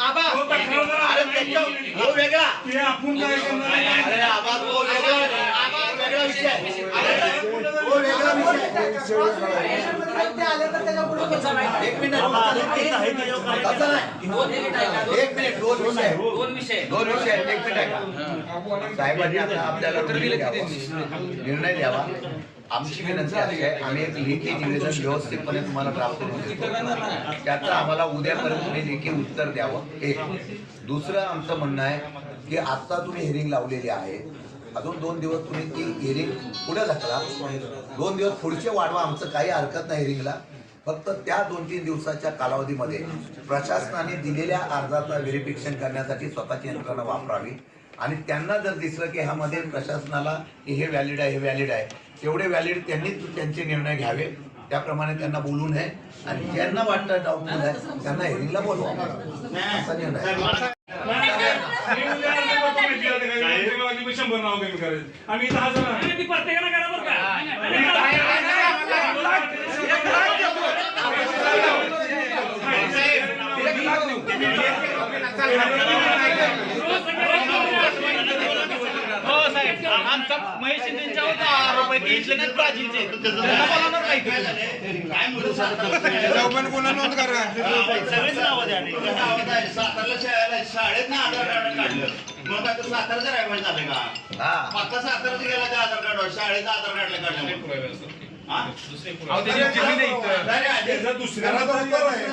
आबा तो तर खरं जरा- अरे त्याच्या तो वेगळा ते आपण काय करणार आहे? अरे आबा तो वेगळा आबा वेगळा विषय एक मिनिट तसं नाही. एक मिनिट दोन विषय दोन विषय दोन विषय आहेत. एक मिनिट ऐका साहेबांनी आता आपल्याला निर्णय द्यावा. निर्णय द्यावा आमची विनंती अशी आहे आम्ही एक लेखी निवेदन व्यवस्थितपणे तुम्हाला ड्राफ्ट करून देतो त्याचं आम्हाला उद्यापर्यंत तुम्ही लेखी उत्तर द्यावं एक दुसरं आमचं म्हणणं आहे की आता तुम्ही हेरिंग लावलेली आहे अजून दोन दिवस तुम्ही ती हेरिंग पुढे ढकला दोन दिवस पुढचे वाढवा आमचं काही हरकत नाही हेरिंगला फक्त त्या दोन तीन दिवसाच्या कालावधीमध्ये प्रशासनाने दिलेल्या अर्जाचा व्हेरिफिकेशन करण्यासाठी स्वतःची यंत्रणा वापरावी. आणि त्यांना जर दिसलं की ह्यामध्ये प्रशासनाला की हे व्हॅलिड आहे हे व्हॅलिड आहे तेवढे व्हॅलिड त्यांनी त्यांचे निर्णय घ्यावे. त्याप्रमाणे त्यांना बोलू नये. आणि ज्यांना वाटतं डाऊटफुल आहे त्यांना हेरिंगला बोलवा. असा निर्णय आहे. मी उद्या अर्ज करतो माहिती आहे का? मी मी शंभर नाव कमी करायचं आणि इथं हजर आहे. ती प्रत्येकाला करा बरं का हो आमचा महेश शिंदेच्यावर आरोप आहे की इथले नाही ब्राझीलचे. त्याला बोलावणार नाही का? सगळेच नावं द्या. सातारला शाळेला शाळेत ना आधार कार्ड काढलं. मग आता सातारचं रायवड झालं का? हा. आता सातारचं गेला त्या आधार कार्ड? शाळेचं आधार कार्डला काढलं हा? नाही, नाही, त्याचा दुसऱ्याला आहे.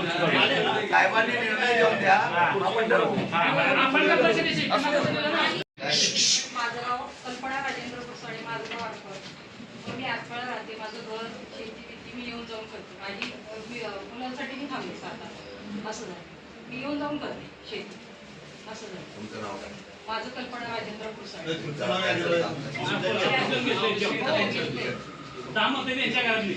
साहेबांनी निर्णय घेऊन द्या आपण ठरवू माझं नाव कल्पना राजेंद्र कुरसाळे माझं नाव आठवड मी आठवडा राहते. माझं घर शेती बिती मी येऊन जाऊन करते. माझी अं, मी, थांबले असं झालं. मी येऊन जाऊन करते शेती. असं झालं. तुमचं नाव काय? माझं कल्पना राजेंद्र कुरसाळे. होते त्यांच्या घरातली.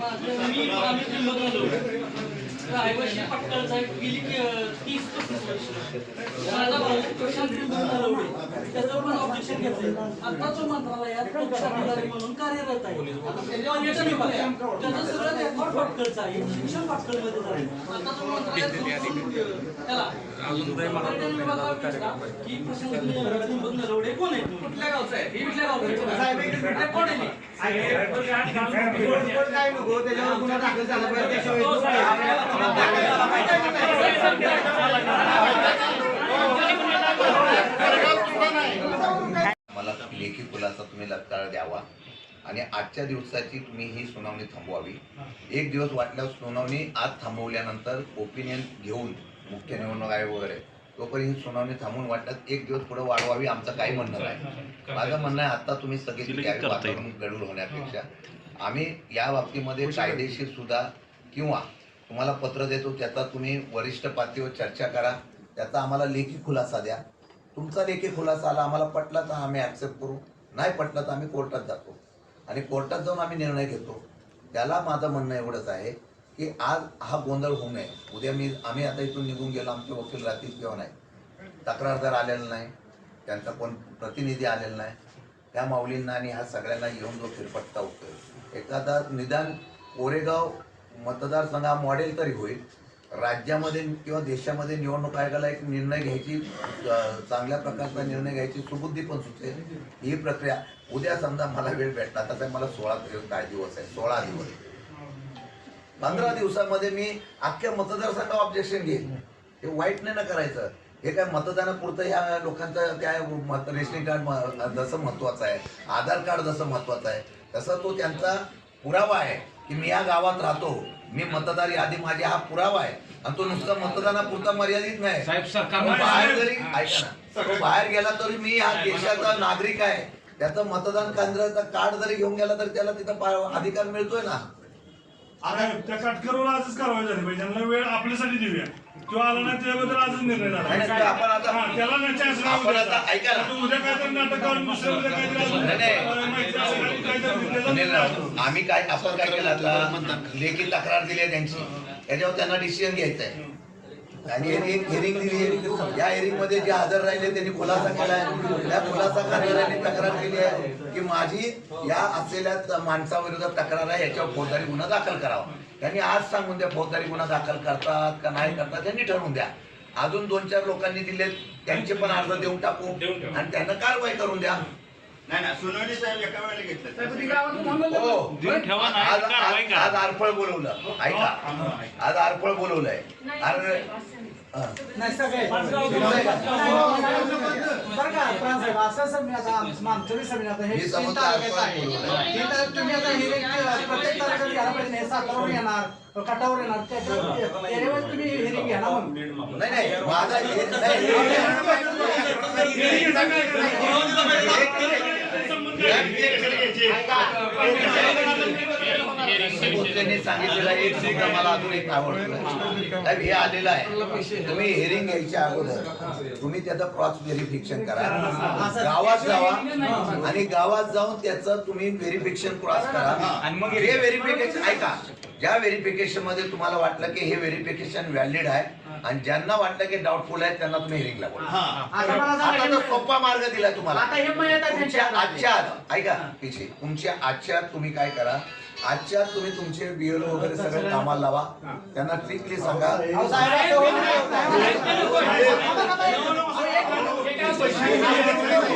माझं मी आम्ही आलो. पटकळ साहेब गेली तीस पस्तीस वर्ष. माझा भाऊ प्रशांत ऑब्जेक्शन घेतले आता जो मंत्रालयात लोकशाहीदारी म्हणून कार्यरत आहे. आहे. त्याचं सगळं रेकॉर्ड पटकळचं आहे. शिक्षण पटकळमध्ये झालं आता मंत्रालयात त्याला की नलवडे कोण आहे कुठल्या गावचा आहे हे कुठल्या गावचा आहे रेकॉर्ड आहे मला लेखी खुलासा तुम्ही लक्षात द्यावा. आणि आजच्या दिवसाची तुम्ही ही सुनावणी थांबवावी. एक दिवस वाटल्यावर सुनावणी आज थांबवल्यानंतर ओपिनियन घेऊन मुख्य निवडणूक आयोग वगैरे तोपर्यंत ही सुनावणी थांबून वाटल्यात एक दिवस पुढे वाढवावी आमचं काही म्हणणं नाही. माझं म्हणणं आहे आता तुम्ही सगळे वातावरण गडूळ होण्यापेक्षा. आम्ही या बाबतीमध्ये कायदेशीर सुद्धा किंवा तुम्हाला पत्र देतो त्याचा तुम्ही वरिष्ठ पातळीवर चर्चा करा त्याचा आम्हाला लेखी खुलासा द्या. तुमचा लेखी खुलासा आला आम्हाला पटला तर आम्ही ॲक्सेप्ट करू. नाही पटलं तर आम्ही कोर्टात जातो. आणि कोर्टात जाऊन आम्ही निर्णय घेतो. त्याला माझं म्हणणं एवढंच आहे की आज हा गोंधळ होऊ नये. उद्या मी आम्ही आता इथून निघून गेलो आमचे वकील राहतील किंवा नाही. तक्रारदार आलेला नाही त्यांचा कोण प्रतिनिधी आलेला नाही त्या माऊलींना आणि ह्या सगळ्यांना येऊन जो फिरपट्टा होतोय. एखादा निदान कोरेगाव मतदारसंघ हा मॉडेल तरी होईल. राज्यामध्ये किंवा देशामध्ये निवडणूक आयोगाला एक निर्णय घ्यायची चांगल्या प्रकारचा निर्णय घ्यायची सुबुद्धी पण सुचते. ही प्रक्रिया उद्या समजा मला वेळ भेटला तसा मला सोळा काय दिवस आहे? सोळा दिवस. पंधरा दिवसामध्ये मी अख्ख्या मतदारसंघ ऑब्जेक्शन घेईन. हे वाईट नाही ना करायचं. हे काय मतदानापुरतं ह्या लोकांचं काय मत रेशनिंग कार्ड म- जसं महत्वाचं आहे आधार कार्ड जसं महत्वाचं आहे तसं तो त्यांचा पुरावा आहे की मी या गावात राहतो. मी मतदार यादी माझी हा पुरावा आहे. आणि तो नुसता मतदानापुरता मर्यादित नाही. साहेब सरकार बाहेर जरी ऐका ना. तो बाहेर गेला तरी मी हा देशाचा नागरिक आहे. त्याचं मतदान केंद्राचा कार्ड जरी घेऊन गेला तरी त्याला तिथं अधिकार मिळतोय ना. साहेब, त्या कटकरवर आजच कारवाई झाली पाहिजे त्यांना वेळ आपल्यासाठी देऊया किंवा आला नाही त्याबद्दल आजच निर्णय नाही, नाही, झाला आपण आता- हा, त्याला नाही chance नाही आपण द्यायचा. आता ऐका ना. तो उद्या काय तर नाटक काढून दुसऱ्या उद्या काय तर अजून, नाही, नाही. अं, माहिती असेल आणि काय तर त्याचा सुनील निर्णय. आम्ही काय आपण काय केलं आता लेखी तक्रार दिली आहे त्यांची त्याच्यावर त्यांना डिसिजन घ्यायचा आहे आणि यांनी एक हेरिंग दिली या हेरिंगमध्ये जे हजर राहिले त्यांनी खुलासा केलाय त्या खुलासा करणाऱ्यांनी तक्रार केली आहे की माझी या असलेल्या माणसाविरोधात तक्रार आहे याच्यावर फौजदारी गुन्हा दाखल करावा. त्यांनी आज सांगून द्या फौजदारी गुन्हा दाखल करतात का नाही करतात त्यांनी ठरवून द्या. अजून दोन चार लोकांनी दिले त्यांचे पण अर्ज देऊन टाकू. आणि त्यांना कारवाई करून द्या. नाही ना सुनावणी साहेब एका वेळेला घेतलं हो देऊन ठेवा नाही, आज कारवाई आज- करा. आज आरफळ बोलवलं ऐका आज आरफळ बोलवलंय अरे हा. नाही सगळे बरं का प्रांसाहेब असं असं मी आता बी आता हे मी तीन समजतो तालुक्यात आपण आहे. बोलूया. तीन तालुक्यात तुम्ही आता हे एक प्रत्येक तालुक्यात घ्यायला पाहिजे हे सातारावर येणार कटावर येणार त्याच्यावर तुम्ही हे घ्या ना मग नाही नाही माझा हे- नाही, त्यांनी सांगितलेला एक मला अजून एक आवडतो साहेब, हे आलेलं आहे. तुम्ही हेरिंग घ्यायच्या अगोदर तुम्ही त्याचं क्रॉस व्हेरिफिकेशन करा. गावात जावा आणि गावात जाऊन त्याचं तुम्ही व्हेरिफिकेशन क्रॉस करा. आणि मग हे व्हेरिफिकेशन ऐका ज्या व्हेरिफिकेशनमध्ये तुम्हाला वाटलं की हे व्हेरिफिकेशन व्हॅलिड आहे आणि ज्यांना वाटलं की डाऊटफुल आहे त्यांना तुम्ही हेरिंगला बोला. आता आता तर सोपा मार्ग दिलाय तुम्हाला. आता हे मयत आहे तुमच्या त्यांच्या आजच्या आज ऐका पिछे तुमच्या आजच्या आज तुम्ही काय करा आजच्या आज तुम्ही तुमचे बीएलओ वगैरे सगळे कामाला लावा. त्यांना ट्रिकली सांगा. अहो, साहेब, असं होत नाही. अहो, एक मिनिट. ऐका की बरं का? ऐका दोन- एक मिनिट.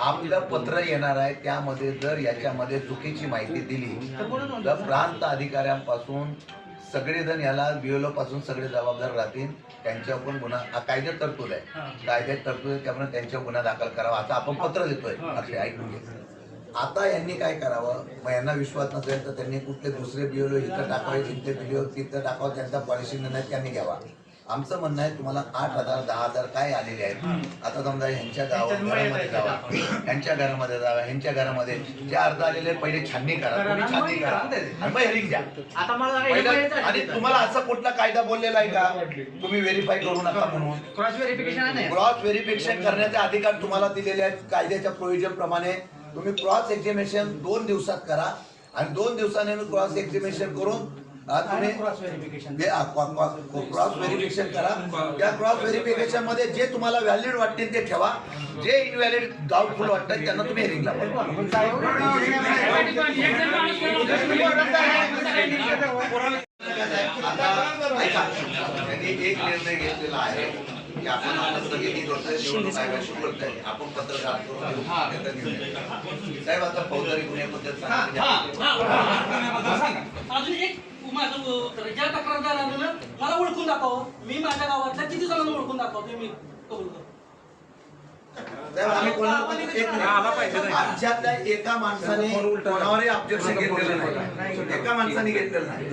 आपलं पत्र येणार आहे त्यामध्ये जर याच्यामध्ये चुकीची माहिती दिली तर प्रांत अधिकाऱ्यांपासून सगळेजण याला बीएलओ पासून सगळे जबाबदार राहतील. त्यांच्यावर पण गुन्हा कायद्यात तरतूद आहे. कायद्यात तरतूद आहे त्यामुळे त्यांच्यावर गुन्हा दाखल करावा असं आपण पत्र देतोय. अक्षय ऐकून घे. आता यांनी काय करावं? मग यांना विश्वास नसेल तर त्यांनी कुठले दुसरे बीएलओ इथं टाकावे तिथे बीएलओ तिथं टाकावं त्यांचा पॉलिसी निर्णय त्यांनी घ्यावा. आमचं म्हणणं आहे तुम्हाला आठ हजार दहा हजार काय आलेले आहेत? आता समजा ह्यांच्या गावात घरामध्ये जावा. ह्यांच्या घरामध्ये जावा ह्यांच्या घरामध्ये. जे अर्ज आलेले पहिले छाननी करा. तुम्ही छाननी करा. आणि मग हेरिंग द्या. आता मला पहिलं. आणि तुम्हाला असं कुठला कायदा बोललेला आहे का? तुम्ही व्हेरीफाय करू नका म्हणून. क्रॉस व्हेरिफिकेशन आहे. क्रॉस व्हेरिफिकेशन करण्याचे अधिकार तुम्हाला दिलेले आहेत. कायद्याच्या प्रोव्हिजन प्रमाणे तुम्ही क्रॉस एक्झिबिशन दोन दिवसात करा आणि दोन दिवसाने क्रॉस एक्झिबिशन करून तुम्ही क्रॉस व्हेरिफिकेशन करा. त्या क्रॉस व्हेरिफिकेशनमध्ये जे तुम्हाला व्हॅलिड वाटतील ते ठेवा. जे इनव्हॅलिड डाऊटफुल वाटतं त्यांना तुम्ही हेरिंग लावा. आता एक निर्णय घेतलेला आहे. आपण आता स्थगिती करतोय निवडणूक आयोगाशी बोलतोय आपण पत्रकार करून देऊ. त्याचा निर्णय. साहेब आता फौजदारी गुन्ह्याबद्दल सांगितलं अजून एक माझं. ज्या तक्रारदार आलं ना मला ओळखून दाखव मी माझ्या गावातल्या किती जणांना ओळखून दाखवते मी कबूल करतो एक मिनिट. आमच्यातल्या एका माणसाने कोणावरही ऑब्जेक्शन घेतलेलं नाही एका माणसाने घेतलेलं नाही,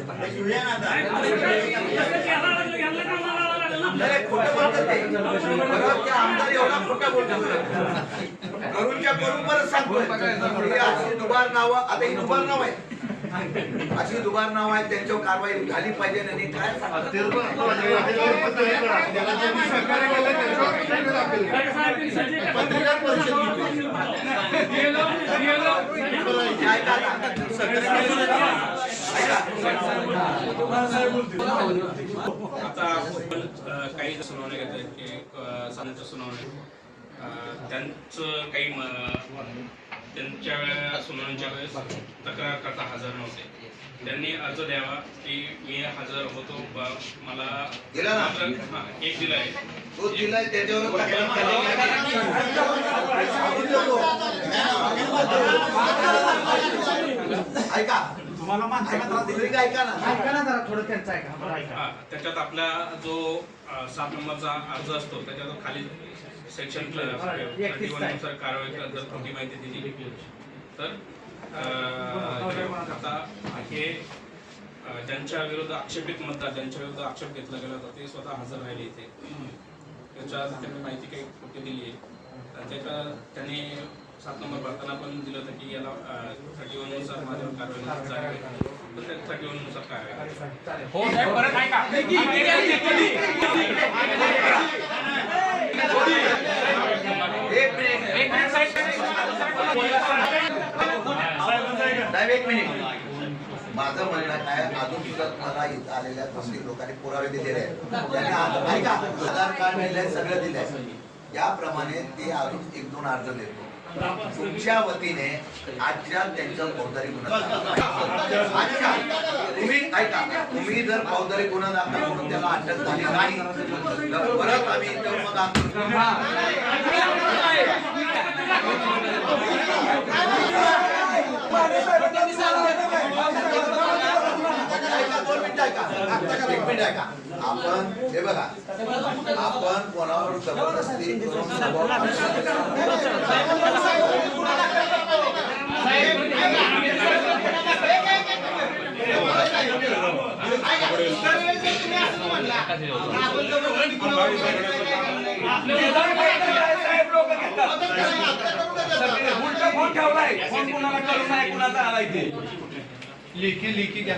खोटं बोलतात ते. बरोबर, ते आमदार एवढा खोटा बोलतो करूनच्या करून परत सांगतोय अशी दुबार नावं आता ही दुबार नाव आहे अशी दुबार नाव आहे त्यांच्यावर कारवाई झाली पाहिजे आणि काय पत्रकार परिषद. आता. काही सुनावण्या घेतोय की अ, साधारणतः सुनावण्या त्यांचं काही त्यांच्या सुनावणीच्या वेळेस तक्रार करता हजर नव्हते त्यांनी अर्ज द्यावा की मी हजर होतो मला हा, एक दिला आहे. ऐका तुम्हाला तुम्ही ऐका ना. ऐका ना जरा थोडं त्यांचं ऐका हा, त्याच्यात आपला जो अ, सात नंबरचा अर्ज असतो त्याच्यात खाली सेक्शन थर्टी वननुसार कारवाई कर- जर खोटी माहिती दिली. तर अ, आता हे अ, ज्यांच्या विरुद्ध आक्षेपित मतदार ज्यांच्या विरुद्ध आक्षेप घेतला गेला होता ते स्वतः हजर राहिले इथे. त्याच्या त्यांनी माहिती काही खोटी दिली आहे. तर त्याच्या त्यांनी सात नंबर भरताना पण दिलं होतं की याला थर्टी वननुसार माझ्यावर कारवाई थर्टी वननुसार कारवाई. हो साहेब परत ऐका एक मिनिट माझं म्हणणं काय अजून सुद्धा मला इथं आलेल्या मुस्लिम लोकांनी पुरावे दिलेले आहेत त्यांनी आ- ऐका आधार कार्ड दिलंय सगळं दिलंय याप्रमाणे ते अजून एक दोन अर्ज देतो तुमच्या वतीने आजच्या त्यांच्या फौजदारी गुन्हा आजच्या तुम्ही ऐका तुम्ही जर फौजदारी गुन्हा दाखल म्हणून त्याला अटक झाली नाही तर परत आम्ही इथं आपण हे बघा आपण कोणावर जबरदस्ती करून उलटा फोन ठेवलाय. फोन कुणाला करू नाही कुणाचा आलाय ते लेखी लेखी घ्या.